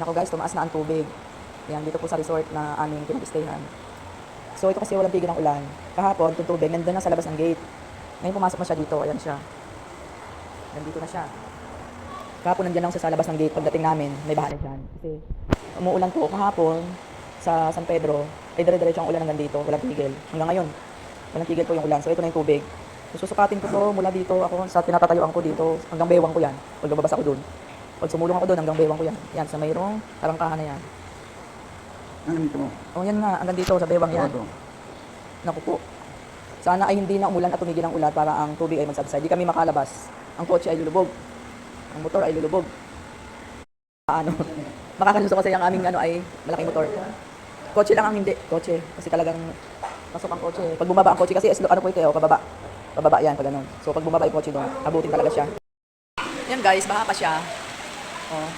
Nako guys, tumaas na ang tubig. Yan, dito po sa resort na aming pinag-stayhan. So ito kasi walang tigil ng ulan. Kahapon, itong tubig, nandun na sa labas ng gate. Ngayon pumasok na siya dito, ayan siya. Nandito na siya. Kahapon nandiyan lang siya sa labas ng gate pagdating namin, may baha na dyan. Kasi umuulan po kahapon sa San Pedro, ay dire-diretso ang ulan hanggang dito, walang tigil. Hanggang ngayon, walang tigil po yung ulan. So ito na yung tubig. So, susukatin ko to mula dito ako sa tinatatayuan ko dito hanggang bewang ko yan. Pag lumabas ako doon. Pag sumulong ako doon hanggang bewang ko yan. Yan, sa mayroong tarangkahan na yan. Ano nito mo? O yan nga, hanggang dito sa bewang yan. Ito. Naku po. Sana ay hindi na umulan at tumigil ang ulan para ang tubig ay magsabsay. Di kami makalabas. Ang kotse ay lulubog. Ang motor ay lulubog. Ano? Makakaluso kasi ang aming ano ay malaking motor. Kotse lang ang hindi. Kotse. Kasi talagang pasok ang kotse. Pag bumaba ang kotse kasi slow, ano po ito, oh, pababa. Pababa yan, pag ganun. So pag bumaba yung kotse doon, abutin talaga siya. Yan guys, baha pa siya. Oh.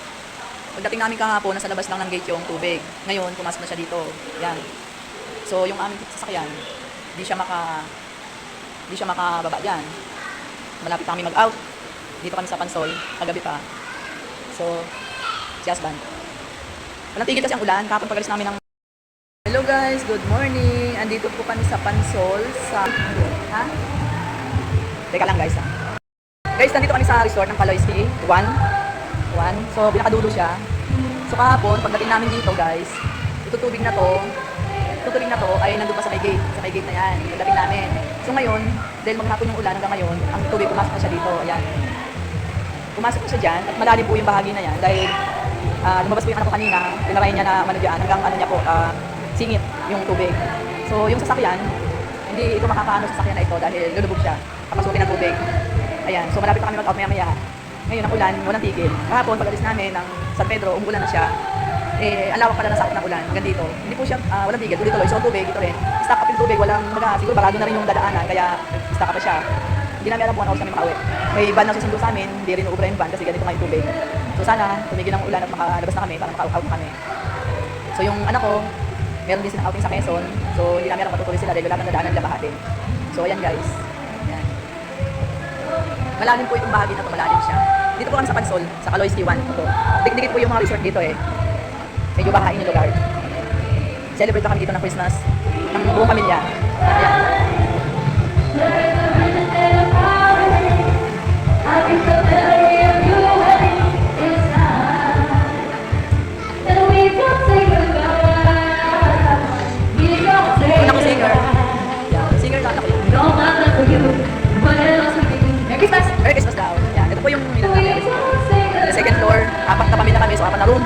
Pagdating namin kahapon, nasa labas lang ng gate yung tubig. Ngayon, pumasok na siya dito. Yan. So, yung aming sasakyan, di siya maka di siya makababa diyan. Malapit kami mag-out. Dito kami sa Pansol, kagabi pa. So, si Asban. Walang tigil kasi ang ulan, kapag pagalis namin ng Hello guys, good morning. Andito po kami sa Pansol sa ha? Teka lang guys. Ha? Guys, nandito kami sa resort ng Paloyski 1 kwan. So, pinakadulo siya. So, kahapon, pagdating namin dito, guys, ito tubig na to. Ito tubig na to ay nandun pa sa may gate. Sa may gate na yan. Pagdating namin. So, ngayon, dahil maghapon yung ulan hanggang ngayon, ang tubig pumasok na siya dito. Ayan. Pumasok na siya dyan at malalim po yung bahagi na yan dahil uh, lumabas po yung anak ko kanina, tinarayan niya na manudyan hanggang ano niya po, uh, singit yung tubig. So, yung sasakyan, hindi ito makakaano sa sasakyan na ito dahil lulubog siya. Kapasukin ng tubig. Ayan, so malapit na kami mag-out maya-maya. Ngayon, ang ulan, walang tigil. Kahapon, pag alis namin ng San Pedro, umuulan na siya. Eh, ang lawak pala ng sakit ng ulan, hanggang dito. Hindi po siya, ah, walang tigil, tuloy-tuloy. So, tubig, ito rin. Stock up yung tubig, walang, maga, siguro barado na rin yung dadaanan, kaya stock up pa siya. Hindi namin alam kung ano kami makauwi. May van na susundo sa amin, hindi rin uubra yung van kasi ganito nga yung tubig. So, sana, tumigil ang ulan at makalabas na kami para maka-out kami. So, yung anak ko, meron din silang outing sa Quezon. So, hindi namin alam matutuloy sila dahil wala kang nadaanan nila bahatin. So, ayan guys. Malalim po itong bahagi na ito, malalim siya. Dito po kami sa Pansol, sa Kaloyski 1. Ito. Dikdikit po yung mga resort dito eh. Medyo bahain yung lugar. Celebrate na kami dito ng Christmas ng buong pamilya. Ayan. So apat na room.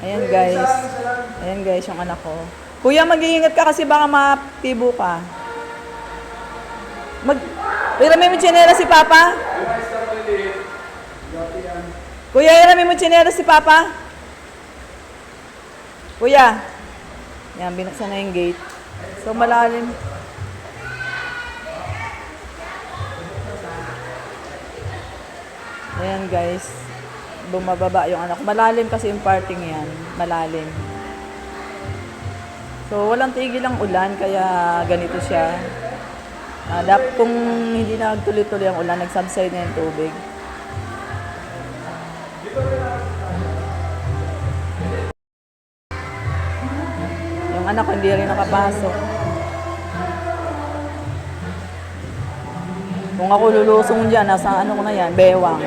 Ayan guys. Ayan guys, yung anak ko. Kuya, mag-iingat ka kasi baka matibo ka. Mag... Irami mo tsinera si Papa? Kuya, irami mo tsinera si Papa? Kuya. Yan, binuksan na yung gate. So, malalim. Ayan guys. Bumababa yung anak. Malalim kasi yung parting yan. Malalim. So, walang tigil ang ulan, kaya ganito siya. Dap, kung hindi na tuloy-tuloy ang ulan, nagsubside na yung tubig. Yung anak ko hindi rin nakapasok. Kung ako lulusong dyan, nasa ano ko na yan, bewang.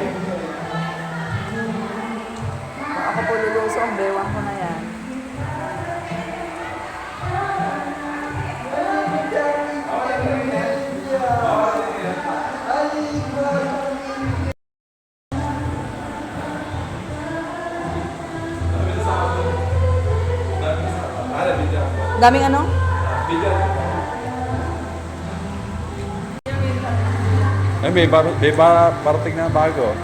Daming ano? Ay, may, bar may bar parating na bago.